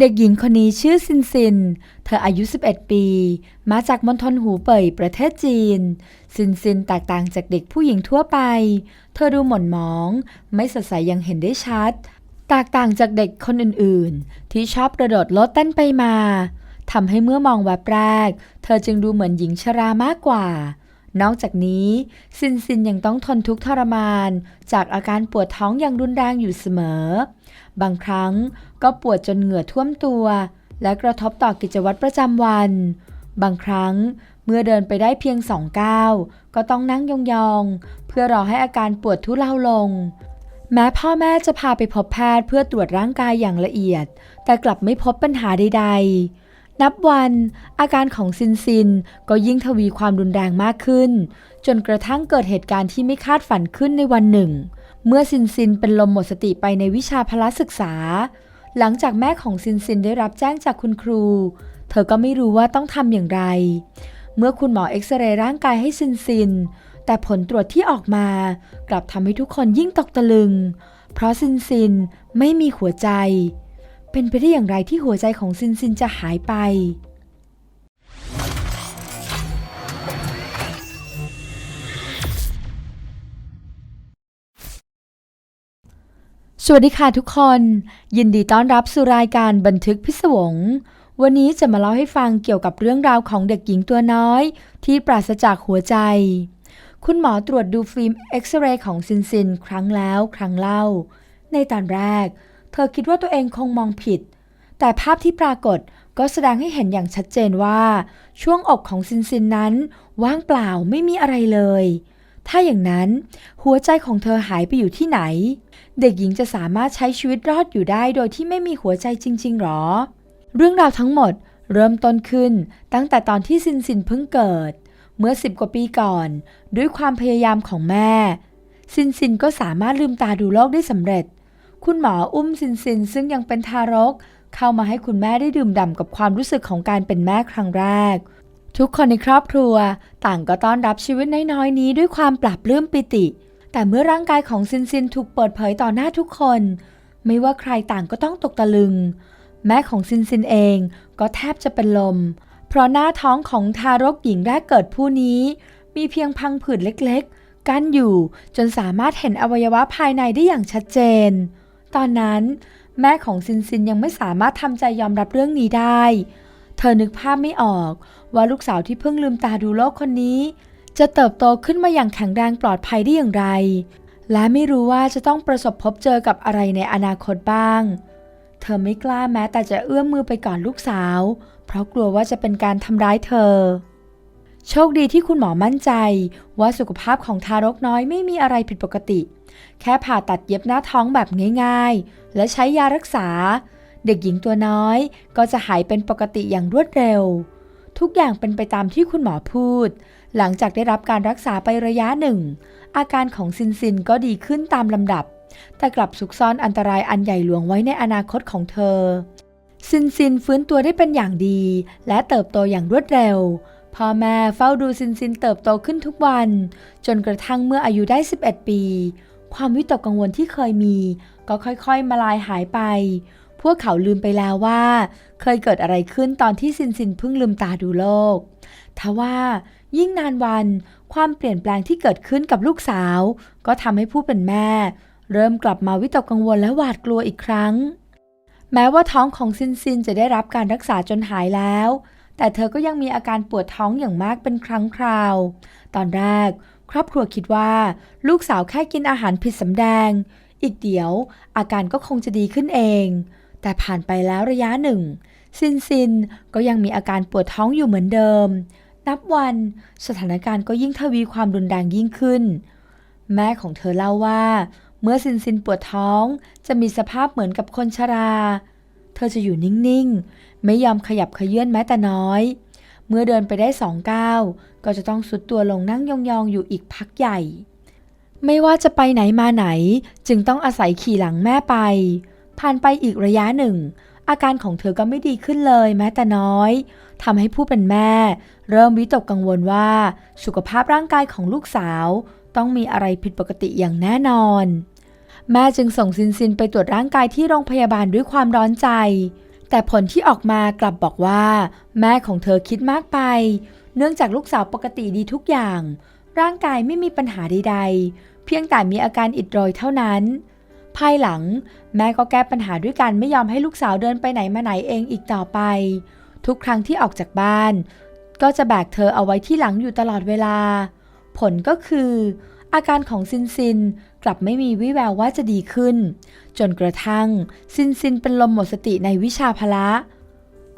เด็กหญิงคนนี้ชื่อซินซิน เธออายุ 11 ปี มาจากมณฑลหูเป่ยประเทศจีน ซินซินแตกต่างจากเด็กผู้หญิงทั่วไป เธอดูหม่นหมอง ไม่สดใสยังเห็นได้ชัด แตกต่างจากเด็กคนอื่นๆ ที่ชอบกระโดดรถเต้นไปมา ทำให้เมื่อมองแวบแรก เธอจึงดูเหมือนหญิงชรามากกว่า นอกจากนี้ ซินซินยังต้องทนทุกข์ทรมาน จากอาการปวดท้องอย่างรุนแรงอยู่เสมอ บางครั้งก็ปวดจนเหงื่อท่วมตัว และกระทบต่อกิจวัตรประจำวัน บางครั้งเมื่อเดินไปได้เพียงสองก้าวก็ต้องนั่งยองๆ เพื่อรอให้อาการปวดทุเลาลง แม้พ่อแม่จะพาไปพบแพทย์เพื่อตรวจร่างกายอย่างละเอียด แต่กลับไม่พบปัญหาใดๆ นับวันอาการของซินซินก็ยิ่งทวีความรุนแรงมากขึ้น จนกระทั่งเกิดเหตุการณ์ที่ไม่คาดฝันขึ้นในวันหนึ่ง เมื่อซินซินเป็นลมหมดสติไปในวิชาพละศึกษา หลังจากแม่ของซินซินได้รับแจ้งจากคุณครู เธอก็ไม่รู้ว่าต้องทำอย่างไร เมื่อคุณหมอเอ็กซเรย์ร่างกายให้ซินซิน แต่ผลตรวจที่ออกมากลับทำให้ทุกคนยิ่งตกตะลึง เพราะซินซินไม่มีหัวใจ เป็นไปได้อย่างไรที่หัวใจของซินซินจะหายไป สวัสดีค่ะทุกคน ยินดีต้อนรับสู่รายการบันทึกพิศวง วันนี้จะมาเล่าให้ฟังเกี่ยวกับเรื่องราวของเด็กหญิงตัวน้อย ที่ปราศจากหัวใจ คุณหมอตรวจดูฟิล์มเอ็กซเรย์ของซินซิน ครั้งแล้วครั้งเล่า ในตอนแรก เธอคิดว่าตัวเองคงมองผิด แต่ภาพที่ปรากฏก็แสดงให้เห็นอย่างชัดเจนว่า ช่วงอกของซินซินนั้น ว่างเปล่าไม่มีอะไรเลย ถ้าอย่างนั้น หัวใจของเธอหายไปอยู่ที่ไหน เด็กหญิงจะสามารถใช้ชีวิตรอดอยู่ได้โดยที่ไม่มีหัวใจจริง ๆหรอ เรื่องราวทั้งหมดเริ่มต้นขึ้น ตั้งแต่ตอนที่ซินซินเพิ่งเกิด เมื่อสิบกว่าปีก่อน ด้วยความพยายามของแม่ ซินซินก็สามารถลืมตาดูโลกได้สำเร็จ คุณหมออุ้มซินซินซึ่งยังเป็นทารก เข้ามาให้คุณแม่ได้ดื่มด่ำกับความรู้สึกของการเป็นแม่ครั้งแรก ทุกคนในครอบครัว ต่างก็ต้อนรับชีวิตน้อยๆนี้ด้วยความปรับปลื้มปิติ แต่เมื่อร่างกายของซินซินถูกเปิดเผยต่อหน้าทุกคน ไม่ว่าใครต่างก็ต้องตกตะลึง แม่ของซินซินเองก็แทบจะเป็นลม เพราะหน้าท้องของทารกหญิงแรกเกิดผู้นี้ มีเพียงพังผืดเล็กๆ กั้นอยู่จนสามารถเห็นอวัยวะภายในได้อย่างชัดเจน ตอนนั้นแม่ของซินซินยังไม่สามารถทำใจยอมรับเรื่องนี้ได้ เธอนึกภาพไม่ออกว่าลูกสาวที่เพิ่งลืมตาดูโลกคนนี้ จะเติบโตขึ้นมาอย่างแข็งแรงปลอดภัยได้อย่างไร และไม่รู้ว่าจะต้องประสบพบเจอกับอะไรในอนาคตบ้าง เธอไม่กล้าแม้แต่จะเอื้อมมือไปก่อนลูกสาว เพราะกลัวว่าจะเป็นการทำร้ายเธอ โชคดีที่คุณหมอมั่นใจ ว่าสุขภาพของทารกน้อยไม่มีอะไรผิดปกติ แค่ผ่าตัดเย็บหน้าท้องแบบง่ายๆ และใช้ยารักษา เด็กหญิงตัวน้อยก็จะหายเป็นปกติอย่างรวดเร็ว ทุกอย่างเป็นไปตามที่คุณหมอพูด หลังจากได้รับการรักษาไประยะหนึ่ง อาการของซินซินก็ดีขึ้นตามลำดับ แต่กลับซุกซ่อนอันตรายอันใหญ่หลวงไว้ในอนาคตของเธอ ซินซินฟื้นตัวได้เป็นอย่างดี และเติบโตอย่างรวดเร็ว พ่อแม่เฝ้าดูซินซินเติบโตขึ้นทุกวัน จนกระทั่งเมื่ออายุได้ 11 ปี ความวิตกกังวลที่เคยมี ก็ค่อยๆมาลายหายไป พวกเขาลืมไปแล้วว่า เคยเกิดอะไรขึ้นตอนที่ซินซินเพิ่งลืมตาดูโลกทว่ายิ่งนานวันความเปลี่ยนแปลงที่เกิดขึ้นกับลูกสาว ก็ทำให้ผู้เป็นแม่ เริ่มกลับมาวิตกกังวลและหวาดกลัวอีกครั้ง แม้ว่าท้องของซินซินจะได้รับการรักษาจนหายแล้ว แต่เธอก็ยังมีอาการปวดท้องอย่างมากเป็นครั้งคราว ตอนแรก ครอบครัวคิดว่า ลูกสาวแค่กินอาหารผิดสำแดง อีกเดี๋ยว อาการก็คงจะดีขึ้นเอง แต่ผ่านไปแล้วระยะหนึ่ง ซินซินก็ยังมีอาการปวดท้องอยู่เหมือนเดิม นับวันสถานการณ์ก็ยิ่งทวีความรุนแรงยิ่งขึ้น แม่ของเธอเล่าว่า เมื่อซินซินปวดท้องจะมีสภาพเหมือนกับคนชรา เธอจะอยู่นิ่งๆ ไม่ยอมขยับขยื่นแม้แต่น้อย เมื่อเดินไปได้สองก้าว ก็จะต้องสุดตัวลงนั่งยองๆ อยู่อีกพักใหญ่ ไม่ว่าจะไปไหนมาไหน จึงต้องอาศัยขี่หลังแม่ไป ผ่านไปอีกระยะหนึ่ง อาการของเธอก็ไม่ดีขึ้นเลยแม้แต่น้อยทำให้ผู้เป็นแม่ เริ่มวิตกกังวลว่า สุขภาพร่างกายของลูกสาว ต้องมีอะไรผิดปกติอย่างแน่นอน แม่จึงส่งซินซินไปตรวจร่างกายที่โรงพยาบาลด้วยความร้อนใจ แต่ผลที่ออกมากลับบอกว่า แม่ของเธอคิดมากไป เนื่องจากลูกสาวปกติดีทุกอย่าง ร่างกายไม่มีปัญหาใดๆ เพียงแต่มีอาการอิดโรยเท่านั้น ภายหลัง แม่ก็แก้ปัญหาด้วยการไม่ยอมให้ลูกสาวเดินไปไหนมาไหนเองอีกต่อไป ทุกครั้งที่ออกจากบ้าน ก็จะแบกเธอเอาไว้ที่หลังอยู่ตลอดเวลา ผลก็คือ อาการของซินซิน กลับไม่มีวิแววว่าจะดีขึ้น จนกระทั่งซินซินเป็นลมหมดสติในวิชาพละ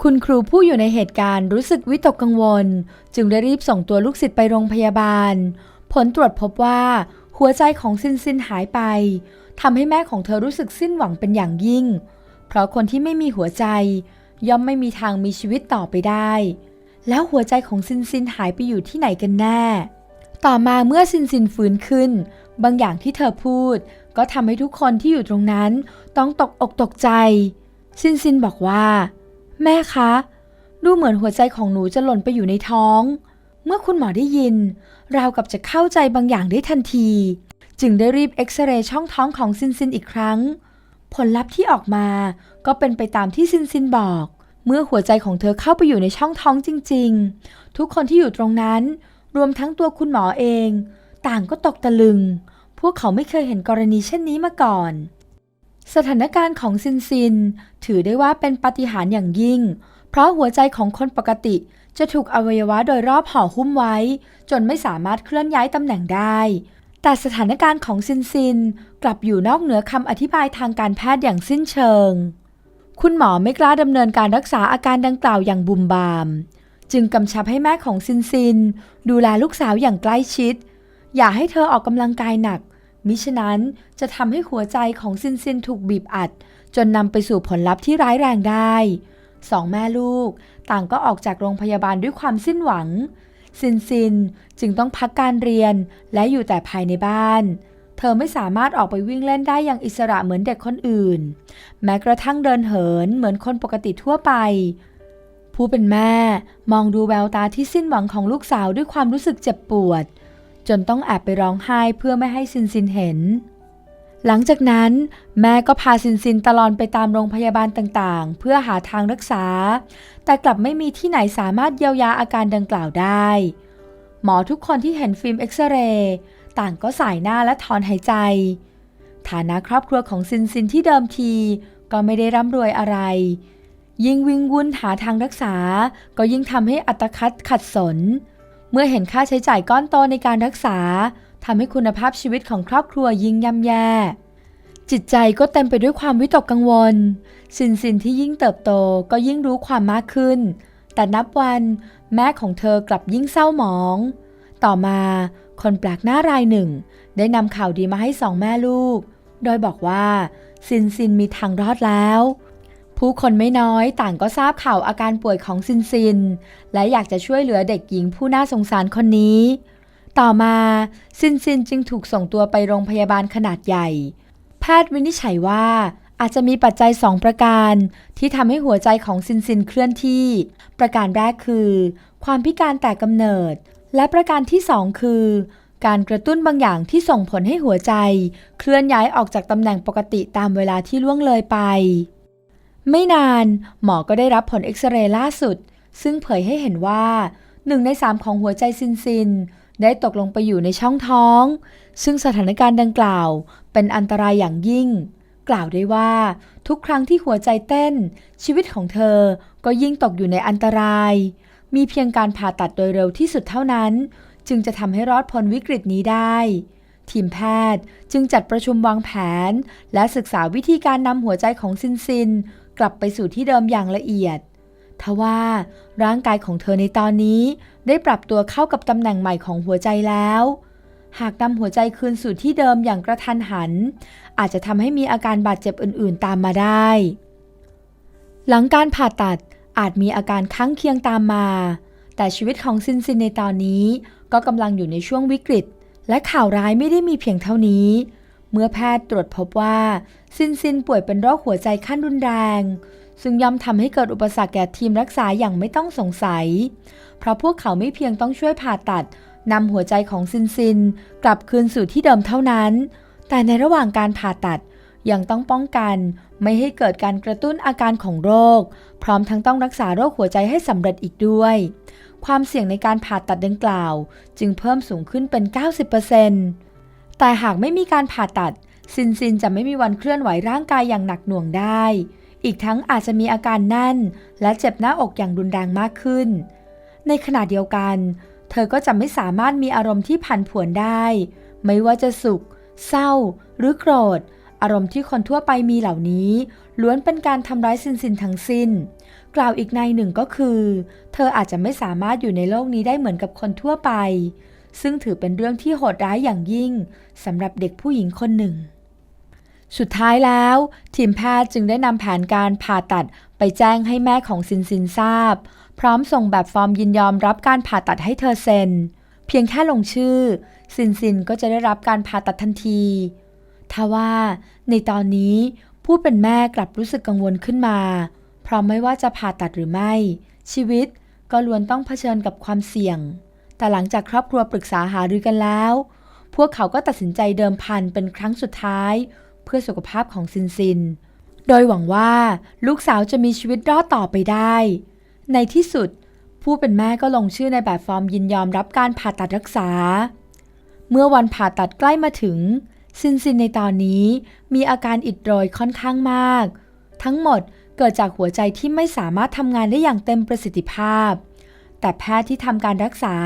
คุณครูผู้อยู่ในเหตุการณ์รู้สึกวิตกกังวล จึงได้รีบส่งตัวลูกศิษย์ไปโรงพยาบาล ผลตรวจพบว่า หัวใจของซินซินหายไปทำให้แม่ของเธอรู้สึกสิ้นหวังเป็นอย่างยิ่ง เพราะคนที่ไม่มีหัวใจ ย่อมไม่มีทางมีชีวิตต่อไปได้ แล้วหัวใจของซินซินหายไปอยู่ที่ไหนกันแน่ ต่อมาเมื่อซินซินฟื้นขึ้น บางอย่างที่เธอพูด ก็ทำให้ทุกคนที่อยู่ตรงนั้นต้องตกอกตกใจ ซินซินบอกว่า แม่คะ ดูเหมือนหัวใจของหนูจะหล่นไปอยู่ในท้อง เมื่อคุณหมอได้ยิน ราวกับจะเข้าใจบางอย่างได้ทันที จึงได้รีบเอ็กซเรย์ช่องท้องของซินซินอีกครั้ง ผลลัพธ์ที่ออกมาก็เป็นไปตามที่ซินซินบอก เมื่อหัวใจของเธอเข้าไปอยู่ในช่องท้องจริง ๆ ทุกคนที่อยู่ตรงนั้น รวมทั้งตัวคุณหมอเอง ต่างก็ตกตะลึง พวกเขาไม่เคยเห็นกรณีเช่นนี้มาก่อน สถานการณ์ของซินซิน ถือได้ว่าเป็นปาฏิหาริย์อย่างยิ่ง เพราะหัวใจของคนปกติจะถูกอวัยวะโดยรอบห่อหุ้มไว้ จนไม่สามารถเคลื่อนย้ายตำแหน่งได้ แต่สถานการณ์ของซินซิน กลับอยู่นอกเหนือคำอธิบายทางการแพทย์อย่างสิ้นเชิง คุณหมอไม่กล้าดำเนินการรักษาอาการดังกล่าวอย่างบุมบาม จึงกำชับให้แม่ของซินซิน ดูแลลูกสาวอย่างใกล้ชิด อย่าให้เธอออกกำลังกายหนัก มิฉะนั้นจะทำให้หัวใจของซินซินถูกบีบอัด จนนำไปสู่ผลลัพธ์ที่ร้ายแรงได้สองแม่ลูก ต่างก็ออกจากโรงพยาบาลด้วยความสิ้นหวัง ซินซินจึงต้องพักการเรียนและอยู่แต่ภายในบ้าน เธอไม่สามารถออกไปวิ่งเล่นได้อย่างอิสระเหมือนเด็กคนอื่น แม้กระทั่งเดินเหินเหมือนคนปกติทั่วไป ผู้เป็นแม่มองดูแววตาที่สิ้นหวังของลูกสาวด้วยความรู้สึกเจ็บปวด จนต้องแอบไปร้องไห้เพื่อไม่ให้ซินซินเห็น หลังจากนั้น แม่ก็พาซินซินตลอดไปตามโรงพยาบาลต่างๆ เพื่อหาทางรักษา แต่กลับไม่มีที่ไหนสามารถเยียวยาอาการดังกล่าวได้ หมอทุกคนที่เห็นฟิล์มเอ็กซเรย์ต่างก็สายหน้าและถอนหายใจ ฐานะครอบครัวของซินซินที่เดิมทีก็ไม่ได้ร่ำรวยอะไร ยิ่งวิ่งวุ่นหาทางรักษา ก็ยิ่งทำให้อัตคัดขัดสน เมื่อเห็นค่าใช้จ่ายก้อนโตในการรักษาทำให้คุณภาพชีวิตของครอบครัวยิ่งย่ำแย่ จิตใจก็เต็มไปด้วยความวิตกกังวล สินสินที่ยิ่งเติบโตก็ยิ่งรู้ความมากขึ้น แต่นับวันแม่ของเธอกลับยิ่งเศร้าหมอง ต่อมาคนแปลกหน้ารายหนึ่ง ได้นำข่าวดีมาให้สองแม่ลูก โดยบอกว่าซินซินมีทางรอดแล้ว ผู้คนไม่น้อยต่างก็ทราบข่าวอาการป่วยของซินซิน และอยากจะช่วยเหลือเด็กหญิงผู้น่าสงสารคนนี้ ต่อมาซินซินจึงถูกส่งตัวไปโรงพยาบาลขนาดใหญ่ แพทย์วินิจฉัยว่าอาจจะมีปัจจัย 2 ประการ ที่ทำให้หัวใจของซินซินเคลื่อนที่ ประการแรกคือ ความพิการแต่กำเนิด และประการที่ 2 คือ การกระตุ้นบางอย่างที่ส่งผลให้หัวใจ เคลื่อนย้ายออกจากตำแหน่งปกติตามเวลาที่ล่วงเลยไป ไม่นานหมอก็ได้รับผลเอ็กซเรย์ล่าสุด ซึ่งเผยให้เห็นว่าหนึ่งในสามของหัวใจซินซิน ได้ตกลงไปอยู่ในช่องท้อง ซึ่งสถานการณ์ดังกล่าว เป็นอันตรายอย่างยิ่ง กล่าวได้ว่า ทุกครั้งที่หัวใจเต้น ชีวิตของเธอก็ยิ่งตกอยู่ในอันตราย มีเพียงการผ่าตัดโดยเร็วที่สุดเท่านั้น จึงจะทำให้รอดพ้นวิกฤตนี้ได้ทีมแพทย์จึงจัดประชุมวางแผน และศึกษาวิธีการนำหัวใจของซินซิน กลับไปสู่ที่เดิมอย่างละเอียด ทว่าร่างกายของเธอในตอนนี้ได้ปรับตัวเข้ากับตำแหน่งใหม่ของหัวใจแล้ว หากนำหัวใจคืนสู่ที่เดิมอย่างกระทันหัน อาจจะทำให้มีอาการบาดเจ็บอื่นๆตามมาได้ หลังการผ่าตัดอาจมีอาการข้างเคียงตามมา แต่ชีวิตของซินซินในตอนนี้ก็กำลังอยู่ในช่วงวิกฤต และข่าวร้ายไม่ได้มีเพียงเท่านี้ เมื่อแพทย์ตรวจพบว่า ซินซินป่วยเป็นโรคหัวใจขั้นรุนแรง ซึ่งย่อมทำให้เกิดอุปสรรคแก่ทีมรักษาอย่างไม่ต้องสงสัย เพราะพวกเขาไม่เพียงต้องช่วยผ่าตัดนำหัวใจของซินซิน กลับคืนสู่ที่เดิมเท่านั้น แต่ในระหว่างการผ่าตัดยังต้องป้องกันไม่ให้เกิดการกระตุ้นอาการของโรค พร้อมทั้งต้องรักษาโรคหัวใจให้สำเร็จอีกด้วย ความเสี่ยงในการผ่าตัดดังกล่าว จึงเพิ่มสูงขึ้นเป็น 90% แต่หากไม่มีการผ่าตัด ซินซินจะไม่มีวันเคลื่อนไหวร่างกายอย่างหนักหน่วงได้ อีกทั้งอาจจะมีอาการแน่น และเจ็บหน้าอกอย่างรุนแรงมากขึ้น ในขณะเดียวกัน เธอก็จะไม่สามารถมีอารมณ์ที่ผันผวนได้ ไม่ว่าจะสุข เศร้า หรือโกรธ อารมณ์ที่คนทั่วไปมีเหล่านี้ ล้วนเป็นการทำร้ายซินซินทั้งสิ้น กล่าวอีกในหนึ่งก็คือ เธออาจจะไม่สามารถอยู่ในโลกนี้ได้เหมือนกับคนทั่วไป ซึ่งถือเป็นเรื่องที่โหดร้ายอย่างยิ่งสำหรับเด็กผู้หญิงคนหนึ่ง สุดท้ายแล้ว ทีมแพทย์จึงได้นำแผนการผ่าตัดไปแจ้งให้แม่ของซินซินทราบ พร้อมส่งแบบฟอร์มยินยอมรับการผ่าตัดให้เธอเซ็น เพียงแค่ลงชื่อ ซินซินก็จะได้รับการผ่าตัดทันทีทว่าในตอนนี้ผู้เป็นแม่กลับรู้สึกกังวลขึ้นมา เพราะไม่ว่าจะผ่าตัดหรือไม่ ชีวิตก็ล้วนต้องเผชิญกับความเสี่ยง แต่หลังจากครอบครัวปรึกษาหารือกันแล้ว พวกเขาก็ตัดสินใจเดิมพันเป็นครั้งสุดท้าย เพื่อสุขภาพของซินซิน โดยหวังว่าลูกสาวจะมีชีวิตรอดต่อไปได้ ในที่สุด ผู้เป็นแม่ก็ลงชื่อในแบบฟอร์มยินยอมรับการผ่าตัดรักษา เมื่อวันผ่าตัดใกล้มาถึง ซินซินในตอนนี้มีอาการอิดโรยค่อนข้างมาก ทั้งหมดเกิดจากหัวใจที่ไม่สามารถทำงานได้อย่างเต็มประสิทธิภาพ แต่แพทย์ที่ทำการรักษา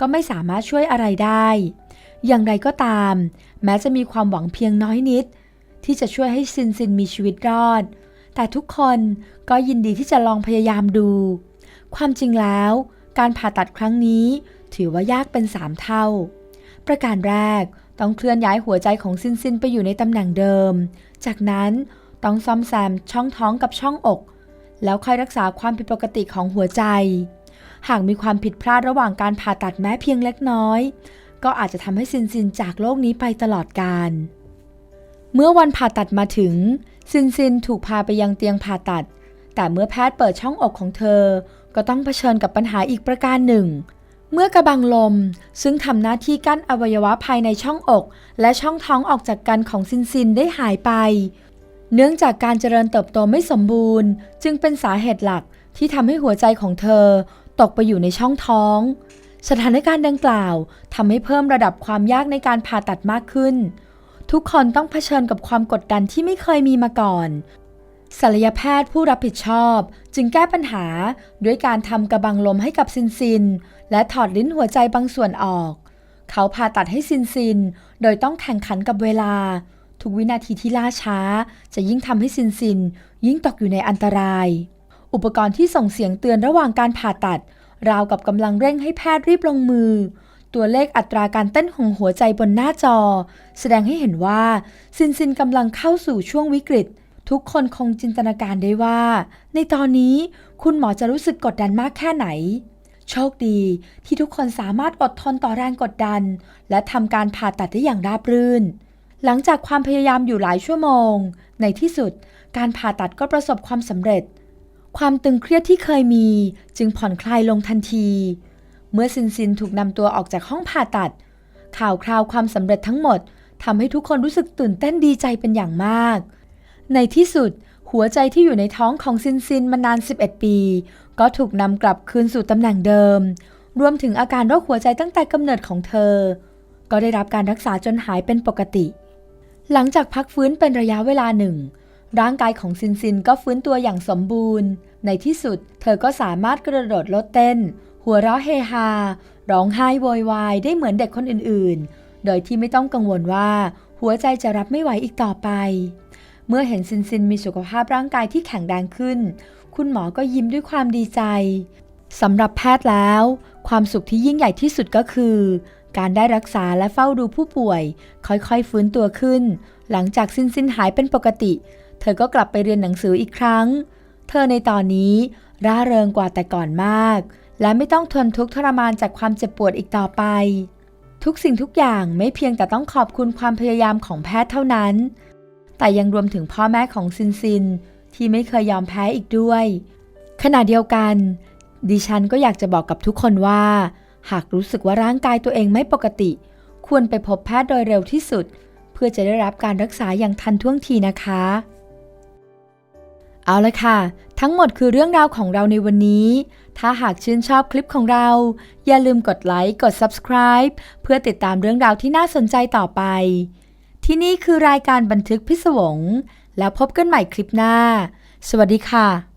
ก็ไม่สามารถช่วยอะไรได้ อย่างไรก็ตาม แม้จะมีความหวังเพียงน้อยนิด ที่จะช่วยให้ซินซินมีชีวิตรอด แต่ทุกคนก็ยินดีที่จะลองพยายามดู ความจริงแล้ว การผ่าตัดครั้งนี้ ถือว่ายากเป็นสามเท่า ประการแรกต้องเคลื่อนย้ายหัวใจของซินซินไปอยู่ในตำแหน่งเดิม จากนั้นต้องซ่อมแซมช่องท้องกับช่องอก แล้วค่อยรักษาความผิดปกติของหัวใจ หากมีความผิดพลาดระหว่างการผ่าตัดแม้เพียงเล็กน้อย ก็อาจจะทำให้ซินซินจากโลกนี้ไปตลอดกาลเมื่อวันผ่าตัดมาถึง ซินซินถูกพาไปยังเตียงผ่าตัด แต่เมื่อแพทย์เปิดช่องอกของเธอ ก็ต้องเผชิญกับปัญหาอีกประการหนึ่ง เมื่อกระบังลมซึ่งทำหน้าที่กั้นอวัยวะภายในช่องอก และช่องท้องออกจากกันของซินซินได้หายไป เนื่องจากการเจริญเติบโตไม่สมบูรณ์ จึงเป็นสาเหตุหลักที่ทำให้หัวใจของเธอ ตกไปอยู่ในช่องท้อง สถานการณ์ดังกล่าวทำให้เพิ่มระดับความยากในการผ่าตัดมากขึ้น ทุกคนต้องเผชิญกับความกดดันที่ไม่เคยมีมาก่อนศัลยแพทย์ผู้รับผิดชอบ จึงแก้ปัญหาด้วยการทำกระบังลมให้กับซินซิน และถอดลิ้นหัวใจบางส่วนออก เขาผ่าตัดให้ซินซิน โดยต้องแข่งขันกับเวลา ทุกวินาทีที่ล่าช้า จะยิ่งทำให้ซินซิน ยิ่งตกอยู่ในอันตราย อุปกรณ์ที่ส่งเสียงเตือนระหว่างการผ่าตัด ราวกับกำลังเร่งให้แพทย์รีบลงมือ ตัวเลขอัตราการเต้นของหัวใจบนหน้าจอ แสดงให้เห็นว่า ซินซินกำลังเข้าสู่ช่วงวิกฤต ทุกคนคงจินตนาการได้ว่า ในตอนนี้คุณหมอจะรู้สึกกดดันมากแค่ไหน โชคดีที่ทุกคนสามารถอดทนต่อแรงกดดัน และทำการผ่าตัดได้อย่างราบรื่น หลังจากความพยายามอยู่หลายชั่วโมง ในที่สุด การผ่าตัดก็ประสบความสำเร็จ ความตึงเครียดที่เคยมีจึงผ่อนคลายลงทันที เมื่อซินซินถูกนำตัวออกจากห้องผ่าตัด ข่าวคราวความสำเร็จทั้งหมดทำให้ทุกคนรู้สึกตื่นเต้นดีใจเป็นอย่างมาก ในที่สุดหัวใจที่อยู่ในท้องของซินซินมานาน 11 ปี ก็ถูกนำกลับคืนสู่ตำแหน่งเดิม รวมถึงอาการโรคหัวใจตั้งแต่กำเนิดของเธอ ก็ได้รับการรักษาจนหายเป็นปกติ หลังจากพักฟื้นเป็นระยะเวลาหนึ่ง ร่างกายของซินซินก็ฟื้นตัวอย่างสมบูรณ์ ในที่สุดเธอก็สามารถกระโดดโลดเต้น หัวเราะเฮฮา ร้องไห้โวยวายได้เหมือนเด็กคนอื่นๆ โดยที่ไม่ต้องกังวลว่า หัวใจจะรับไม่ไหวอีกต่อไป เมื่อเห็นซินซินมีสุขภาพร่างกายที่แข็งแรงขึ้น คุณหมอก็ยิ้มด้วยความดีใจสำหรับแพทย์แล้ว ความสุขที่ยิ่งใหญ่ที่สุดก็คือ การได้รักษาและเฝ้าดูผู้ป่วย ค่อยๆฟื้นตัวขึ้น หลังจากซินซินหายเป็นปกติ ธอก็กลับไปเรียนหนังสืออีกครั้ง เธอในตอนนี้ร่าเริงกว่าแต่ก่อนมาก และไม่ต้องทนทุกข์ทรมานจากความเจ็บปวดอีกต่อไป ทุกสิ่งทุกอย่างไม่เพียงแต่ต้องขอบคุณความพยายามของแพทย์เท่านั้น แต่ยังรวมถึงพ่อแม่ของซินซิน ที่ไม่เคยยอมแพ้อีกด้วย ขณะเดียวกัน ดิฉันก็อยากจะบอกกับทุกคนว่า หากรู้สึกว่าร่างกายตัวเองไม่ปกติ ควรไปพบแพทย์โดยเร็วที่สุดเเพื่อจะได้รับการรักษาอย่างทันท่วงทีนะคะ เอาละค่ะ ทั้งหมดคือเรื่องราวของเราในวันนี้ ถ้าหากชื่นชอบคลิปของเรา อย่าลืมกดไลค์ กด subscribe เพื่อติดตามเรื่องราวที่น่าสนใจต่อไป ที่นี่คือรายการบันทึกพิศวง แล้วพบกันใหม่คลิปหน้า สวัสดีค่ะ